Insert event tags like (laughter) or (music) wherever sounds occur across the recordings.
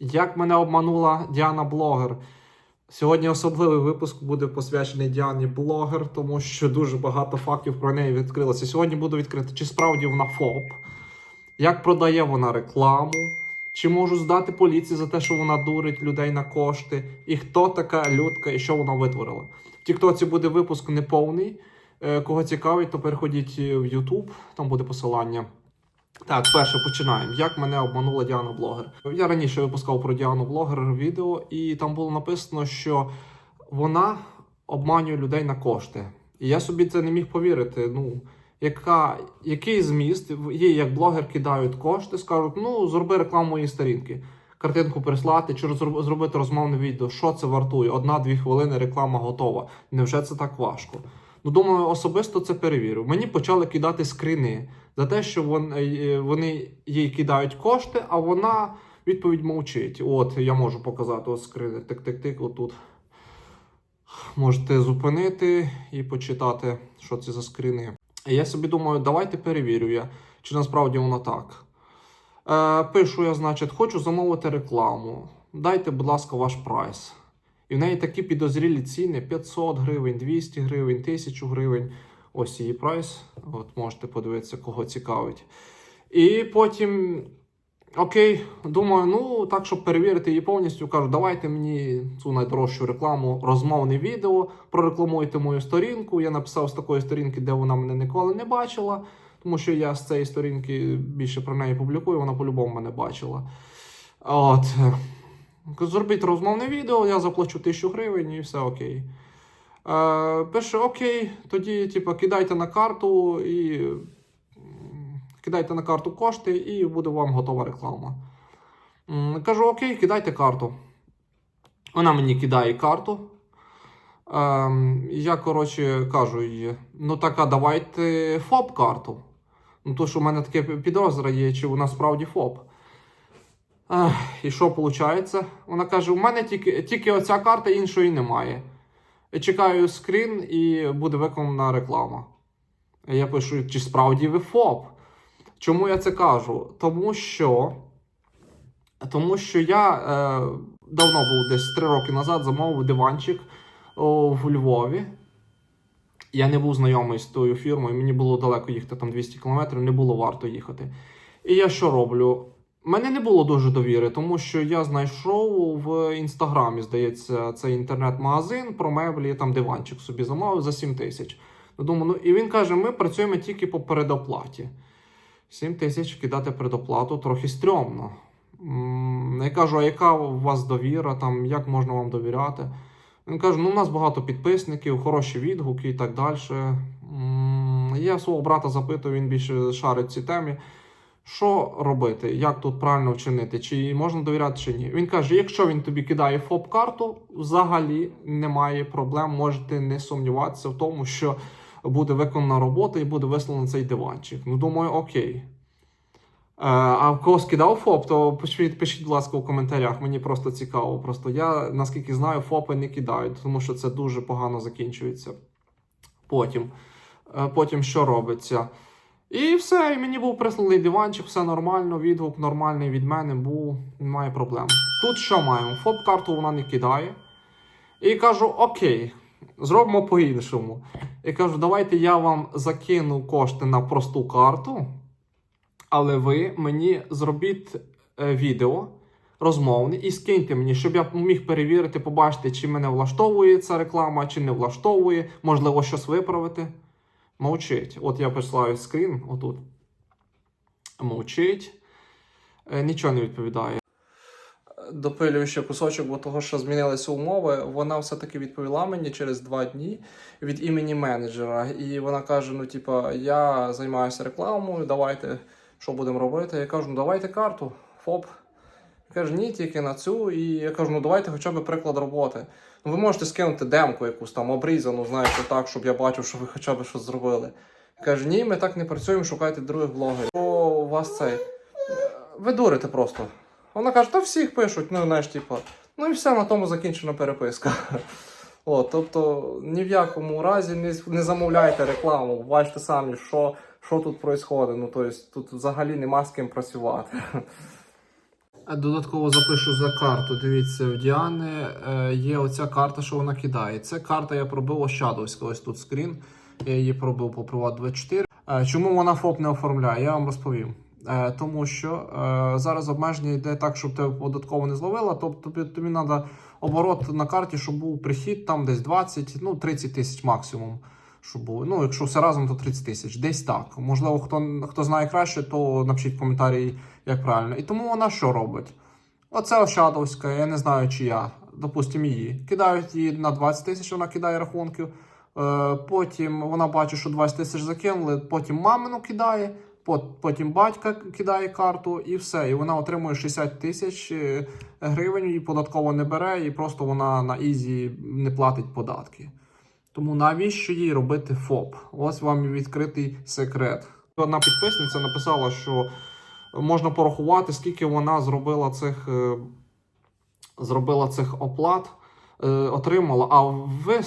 Як мене обманула Діана Блогер. Сьогодні особливий випуск буде посвячений Діані Блогер, тому що дуже багато фактів про неї відкрилося. Сьогодні буду відкрити, чи справді вона ФОП, як продає вона рекламу, чи можу здати поліції за те, що вона дурить людей на кошти, і хто така людка і що вона витворила. В Тіктоці буде випуск неповний. Е, Кого цікавить, то переходіть в YouTube, там буде посилання. Так, перше починаємо. Як мене обманула Діана Блогер. Я раніше випускав про Діану Блогер відео, і там було написано, що вона обманює людей на кошти. І я собі це не міг повірити. Ну, яка, який зміст? Їй як блогер кидають кошти, скажуть, ну, зроби рекламу моєї сторінки. Картинку прислати чи зробити розмовне відео. Що це вартує? Одна-дві хвилини, реклама готова. Невже це так важко? Ну, думаю, особисто це перевірю. Мені почали кидати скріни за те, що вони, вони їй кидають кошти, а вона відповідь мовчить. От я можу показати ось скрини. Тик-тик-тик, отут. Можете зупинити і почитати, що це за скрини. Я собі думаю, давайте перевірю я, чи насправді воно так. Е, пишу я, значить, хочу замовити рекламу. Дайте, будь ласка, ваш прайс. В неї такі підозрілі ціни: 500 гривень, 200 гривень, 1000 гривень. Ось її прайс. От можете подивитися, кого цікавить. І потім, окей, думаю, ну так, щоб перевірити її повністю, кажу, давайте мені цю найдорожчу рекламу, розмовне відео, прорекламуйте мою сторінку. Я написав з такої сторінки, де вона мене ніколи не бачила, тому що я з цієї сторінки більше про неї публікую, вона по-любому мене бачила. От. Зробіть розмовне відео, я заплачу 1000 гривень і все окей. Е, пише: Окей, тоді, типу, кидайте на карту і кидайте на карту кошти, і буде вам готова реклама. М, Кажу, окей, кидайте карту. Вона мені кидає карту. Ем, я, коротше, кажу їй: ну так, а давайте ФОП-карту. Ну, то, що в мене таке підозра є, чи вона справді ФОП. І що виходить? Вона каже: у мене тільки, тільки оця карта, іншої немає. Чекаю скрін і буде виконана реклама. Я пишу, чи справді ви ФОП? Чому я це кажу? Тому що, тому що я е, давно був десь 3 роки назад замовив диванчик о, в Львові. Я не був знайомий з тою фірмою, мені було далеко їхати, там 200 км, не було варто їхати. І я що роблю? Мене не було дуже довіри, тому що я знайшов в інстаграмі, здається, цей інтернет-магазин про меблі, там диванчик собі замовив за 7 тисяч. Думаю, ну і він каже: ми працюємо тільки по передоплаті. 7 тисяч кидати предоплату трохи стрьомно. Я кажу, а яка у вас довіра, там, як можна вам довіряти? Він каже: ну, у нас багато підписників, хороші відгуки і так далі. Я свого брата запитую, він більше шарить в цій темі. Що робити, як тут правильно вчинити, чи можна довіряти, чи ні. Він каже: якщо він тобі кидає ФОП-карту, взагалі немає проблем. Можете не сумніватися в тому, що буде виконана робота і буде висланий цей диванчик. Ну, думаю, окей. Е, а в когось кидав ФОП, то пишіть, пишіть, будь ласка, у коментарях. Мені просто цікаво. Просто я, наскільки знаю, ФОПи не кидають, тому що це дуже погано закінчується. Потім, е, потім що робиться? І все, і мені був присланий диванчик, все нормально, відгук нормальний від мене був, немає проблем. Тут що маємо? ФОП-карту вона не кидає. І кажу: Окей, зробимо по-іншому. І кажу, давайте я вам закину кошти на просту карту, але ви мені зробіть е, відео розмовне і скиньте мені, щоб я міг перевірити, побачити, чи мене влаштовує ця реклама, чи не влаштовує, можливо, щось виправити. Мовчить. От я присилаю скрін отут. Мовчить. Е, Нічого не відповідає. Допилюю ще кусочок, бо того, що змінилися умови, вона все-таки відповіла мені через два дні від імені менеджера. І вона каже: ну, типа, я займаюся рекламою, давайте що будемо робити. Я кажу, ну давайте карту, ФОП. Каже, ні, тільки на цю. І я кажу, ну давайте хоча б приклад роботи. Ну, ви можете скинути демку якусь там обрізану, знаєте, так, щоб я бачив, що ви хоча б щось зробили. Каже, ні, ми так не працюємо, шукайте других блогерів. О, у вас цей. Ви дурите просто. Вона каже, та всіх пишуть, ну знаєш, типу. Ну і все, на тому закінчена переписка. (laughs) О, тобто ні в якому разі не, не замовляйте рекламу, бачите самі, що, що тут відбувається. Ну, тобто, тут взагалі нема з ким працювати. (laughs) Додатково запишу за карту. Дивіться, в Діани е, є оця карта, що вона кидає. Це карта я пробив Ощадовська. Ось тут скрін. Я її пробив по Приват 24. Е, чому вона ФОП не оформляє? Я вам розповім. Е, тому що зараз обмеження йде так, щоб тебе податково не зловила. Тобто тобі, тобі треба оборот на карті, щоб був прихід там десь 20, ну 30 тисяч максимум. Щоб було. Ну, якщо все разом, то 30 тисяч. Десь так. Можливо, хто, хто знає краще, то напишіть в коментарі, як правильно. І тому вона що робить? Оце Ощадовська, я не знаю, чи я. Допустимо, її. Кидають її на 20 тисяч, вона кидає рахунків. Е, потім вона бачить, що 20 тисяч закинули, потім мамину кидає, потім батька кидає карту і все. І вона отримує 60 тисяч е, гривень, і податково не бере, і просто вона на ізі не платить податки. Тому навіщо їй робити ФОП? Ось вам і відкритий секрет. Одна підписниця написала, що можна порахувати, скільки вона зробила цих, е, зробила цих оплат, е, отримала, а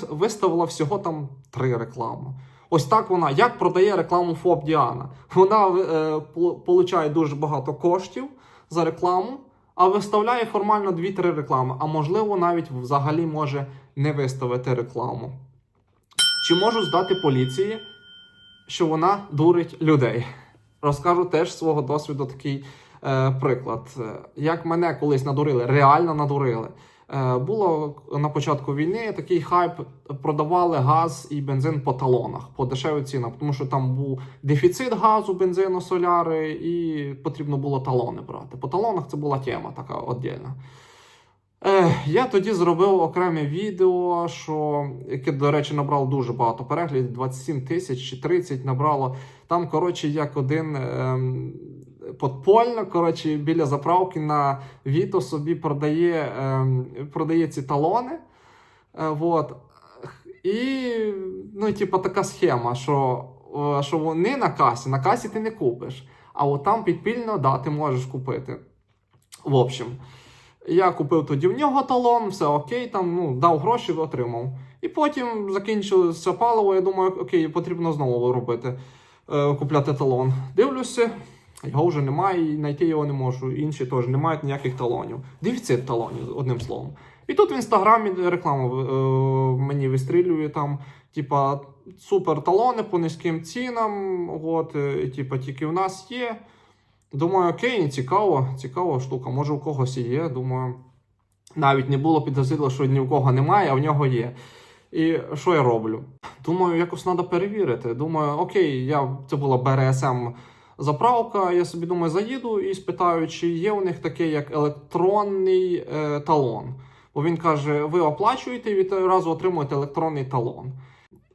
виставила всього там три реклами. Ось так вона як продає рекламу ФОП Діана. Вона е, получає дуже багато коштів за рекламу, а виставляє формально 2-3 реклами. А можливо, навіть взагалі може не виставити рекламу. Чи можу здати поліції, що вона дурить людей? Розкажу теж свого досвіду такий е, приклад. Е, Як мене колись надурили, реально надурили. Е, було на початку війни такий хайп, продавали газ і бензин по талонах, по дешевій цінам, тому що там був дефіцит газу, бензину, соляри, і потрібно було талони брати. По талонах це була тема така отдільна. Я тоді зробив окреме відео, що яке, до речі, набрало дуже багато переглядів, 27 тисяч чи 30 набрало. Там, коротше, як один ем, подпольно, коротше, біля заправки на Віто собі продає, ем, продає ці талони. Е, вот. І, ну, типу, така схема, що, е, що вони на касі, на касі ти не купиш, а от там підпільно, да, ти можеш купити. В общем. Я купив тоді в нього талон, все окей, там ну, дав гроші, отримав. І потім закінчилося паливо. Я думаю, окей, потрібно знову робити, е, купляти талон. Дивлюся, його вже немає, і знайти його не можу. Інші теж не мають ніяких талонів. Дефіцит талонів, одним словом. І тут в інстаграмі реклама е, мені вистрілює там, типа, супер талони по низьким цінам. От, е, і, типа, тільки в нас є. Думаю, окей, цікаво, цікава штука. Може у когось і є. Думаю, навіть не було підозріло, що ні в кого немає, а в нього є. І що я роблю? Думаю, якось треба перевірити. Думаю, окей, я, це була БРСМ заправка. Я собі думаю, заїду і спитаю, чи є у них таке як електронний е, талон. Бо він каже: ви оплачуєте і відразу отримуєте електронний талон.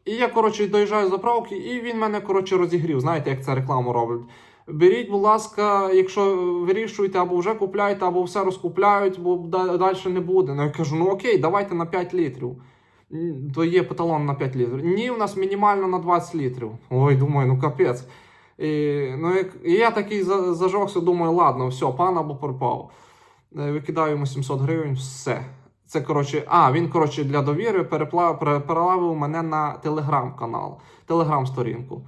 І я, коротше, доїжджаю з заправки, і він мене, коротше, розігрів. Знаєте, як це рекламу роблять. Беріть, будь ласка, якщо вирішуєте, або вже купляєте, або все розкупляють, бо далі не буде. Ну я кажу, ну окей, давайте на 5 літрів. То є талон на 5 літрів. Ні, у нас мінімально на 20 літрів. Ой, думаю, ну капець. І, ну, як, і я такий зажогся, думаю, ладно, все, пан або пропав. Е, Викидаю йому 700 гривень, все. Це коротше, а він коротше для довіри перепла- пере- перелавив мене на телеграм-канал, телеграм-сторінку.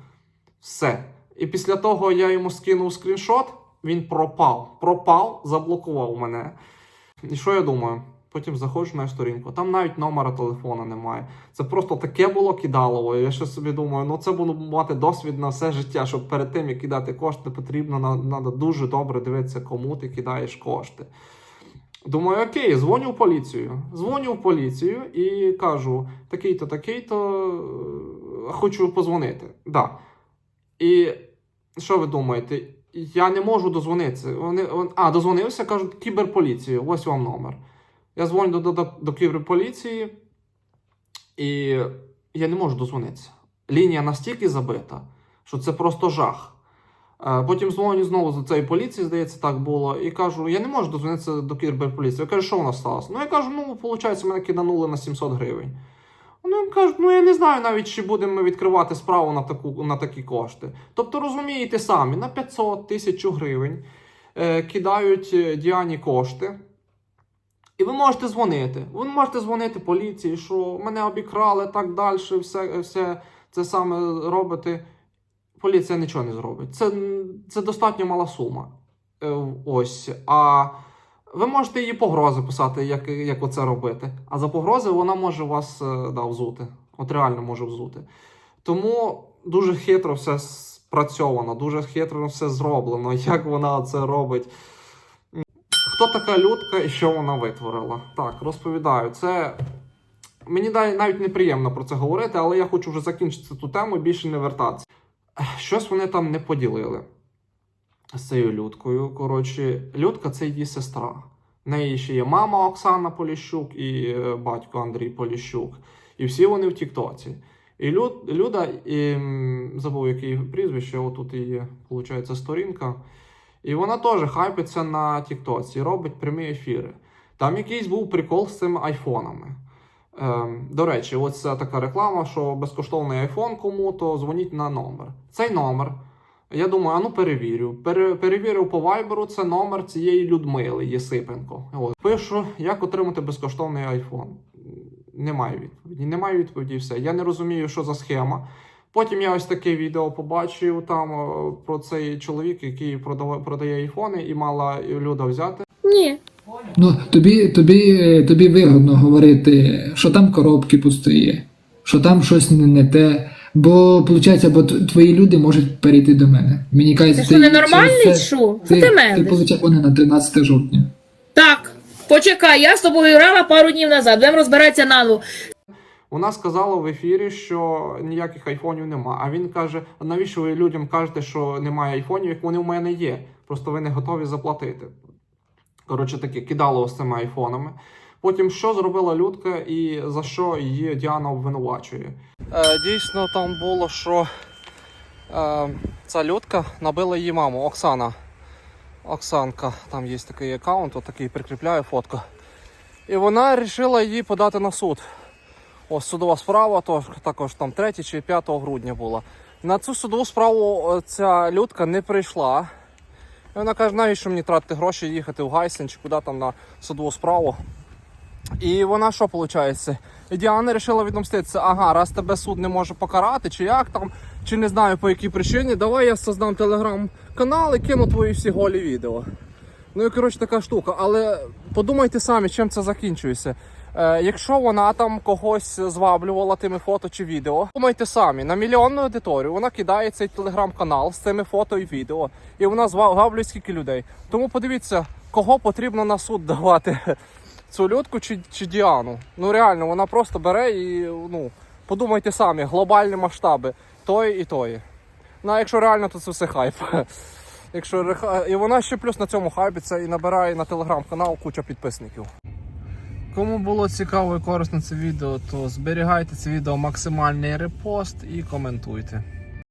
Все. І після того я йому скинув скріншот, він пропав. Пропав, заблокував мене. І що я думаю? Потім заходжу на сторінку. Там навіть номера телефона немає. Це просто таке було кидалово. Я ще собі думаю, ну це буду мати досвід на все життя, щоб перед тим, як кидати кошти, потрібно треба дуже добре дивитися, кому ти кидаєш кошти. Думаю, окей, дзвоню в поліцію. Дзвоню в поліцію і кажу: такий-то, такий-то, е, хочу позвонити. Да. І що ви думаєте? Я не можу дозвонитися. Вони, а, дозвонився, кажуть, кіберполіцію, ось вам номер. Я дзвоню до, до, до кіберполіції, і я не можу дозвонитися. Лінія настільки забита, що це просто жах. Е, Потім дзвоню знову до цієї поліції, здається, так було, і кажу: я не можу дозвонитися до кіберполіції. Я кажу, що у нас сталося? Ну я кажу, ну, виходить, мене киданули на 700 гривень. Вони кажуть, ну я не знаю навіть, чи будемо ми відкривати справу на, таку, на такі кошти. Тобто, розумієте самі, на 500 тисяч гривень е, кидають е, Діані кошти. І ви можете дзвонити. Ви можете дзвонити поліції, що мене обікрали, так далі, все, все це саме робити. Поліція нічого не зробить. Це, це достатньо мала сума. Е, ось. А Ви можете її погрози писати, як, як оце робити. А за погрози вона може вас е, да, взути. От реально може взути. Тому дуже хитро все спрацьовано, дуже хитро все зроблено, (laughs) як вона це робить. Хто така людка і що вона витворила? Так, розповідаю. Це мені навіть неприємно про це говорити, але я хочу вже закінчити цю тему і більше не вертатися. Щось вони там не поділили з цією людкою. Коротше, людка це її сестра. В неї ще є мама Оксана Поліщук і е, батько Андрій Поліщук. І всі вони в Тіктоці. І Люд, Люда, і, забув, яке прізвище, отут її, виходить, сторінка. І вона теж хайпиться на Тіктоці, робить прямі ефіри. Там якийсь був прикол з цими айфонами. Ем, до речі, ось така реклама, що безкоштовний айфон кому, то дзвоніть на номер. Цей номер. Я думаю, а ну перевірю. Пере, перевірив по вайберу, це номер цієї Людмили Єсипенко. От. Пишу, як отримати безкоштовний айфон. Немає відповіді. Немає відповіді, і все. Я не розумію, що за схема. Потім я ось таке відео побачив там е, про цей чоловік, який продав, продає айфони, і мала Люда взяти. Ні. Ну, тобі, тобі, тобі вигодно говорити, що там коробки пустої, що там щось не, не те. Бо, виходить, бо твої люди можуть перейти до мене. Мені кажуть, Ти що ненормальний, що? Ти, ти ти, получав вони на 13 жовтня. Так, почекай, я з тобою грала пару днів назад, будемо розбиратися наново. Вона сказала в ефірі, що ніяких айфонів нема. А він каже: навіщо ви людям кажете, що немає айфонів, як вони в мене є? Просто ви не готові заплатити. Коротше таки, кидало з цими айфонами. Потім що зробила Людка і за що її Діана обвинувачує? Е, дійсно, там було, що е, ця Людка набила її маму, Оксана. Оксанка, там є такий аккаунт, отакий прикріпляє фотку. І вона вирішила її подати на суд. Ось судова справа, то також там 3 чи 5 грудня була. На цю судову справу е, ця людка не прийшла. І вона каже, навіщо мені тратити гроші, їхати в Гайсен чи куди там на судову справу. І вона що виходить? І Діана вирішила відомститися. Ага, раз тебе суд не може покарати, чи як там, чи не знаю по якій причині, давай я создам телеграм-канал і кину твої всі голі відео. Ну і коротше така штука. Але подумайте самі, чим це закінчується. Е, якщо вона там когось зваблювала тими фото чи відео, думайте самі, на мільйонну аудиторію вона кидає цей телеграм-канал з цими фото і відео, і вона зваблює скільки людей. Тому подивіться, кого потрібно на суд давати. Цю чи, чи Діану. Ну реально, вона просто бере і ну, подумайте самі, глобальні масштаби тої і тої. Ну а якщо реально, то це все хайп. (laughs) Якщо і вона ще плюс на цьому хайпиться і набирає на телеграм-канал куча підписників. Кому було цікаво і корисно це відео, то зберігайте це відео максимальний репост і коментуйте.